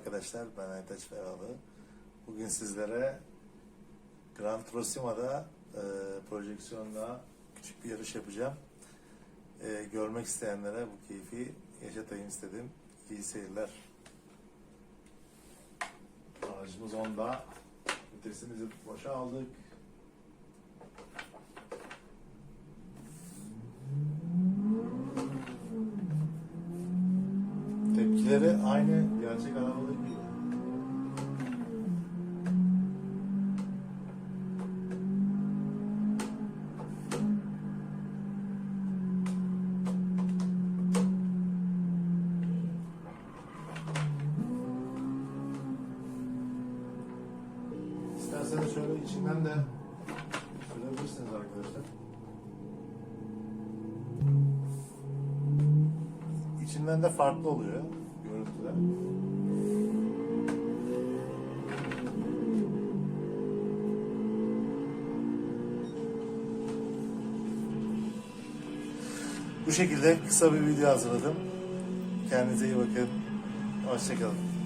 arkadaşlar, ben Aytaç Ferahlı. Bugün sizlere Gran Turismo'da e, projeksiyonla küçük bir yarış yapacağım. E, görmek isteyenlere bu keyfi yaşatayım istedim. İyi seyirler. Aracımız onda. Vitesimizi boşa aldık. Tepkileri aynı gerçek arabadaki gibi. İsterseniz şöyle içinden de sürebilirsiniz arkadaşlar. İçinden de farklı oluyor görüntüler. Bu şekilde kısa bir video hazırladım. Kendinize iyi bakın. Hoşçakalın.